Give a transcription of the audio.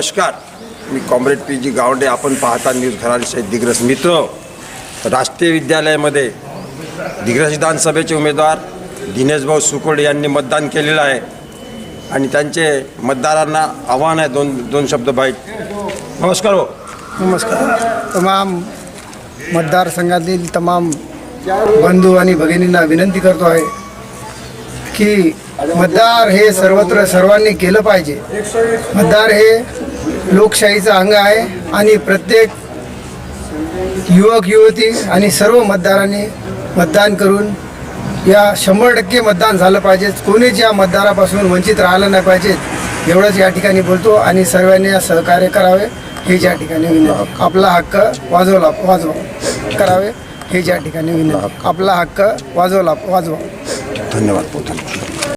नमस्कार. मी comrade P G Gawande. आपण पाहता न्यूज घराचे दिग्रस मित्र. राष्ट्रीय विद्यालयामध्ये दिग्रस विधानसभेचे उमेदवार दिनेशभाऊ सुकोड यांनी मतदान केलेलं आहे. आणि त्यांचे मतदारांना आव्हान आहे दोन दोन शब्द बाईक नमस्कार हो नमस्कार. तमाम मतदारसंघातील तमाम बंधू आणि भगिनींना विनंती करतो आहे की मतदार हे सर्वत्र सर्वांनी केलं पाहिजे. मतदार हे लोकशाहीचं अंग आहे आणि प्रत्येक युवक युवती आणि सर्व मतदारांनी मतदान करून या शंभर टक्के मतदान झालं पाहिजे. कोणीच या मतदारापासून वंचित राहिलं नाही पाहिजे. एवढंच या ठिकाणी बोलतो आणि सर्वांनी या सहकार्य करावे हेच या ठिकाणी विनंती. आपला हक्क वाजवला वाजवा. करावे हेच या ठिकाणी विनंती. आपला हक्क वाजवला वाजवा. धन्यवाद धन्यवाद.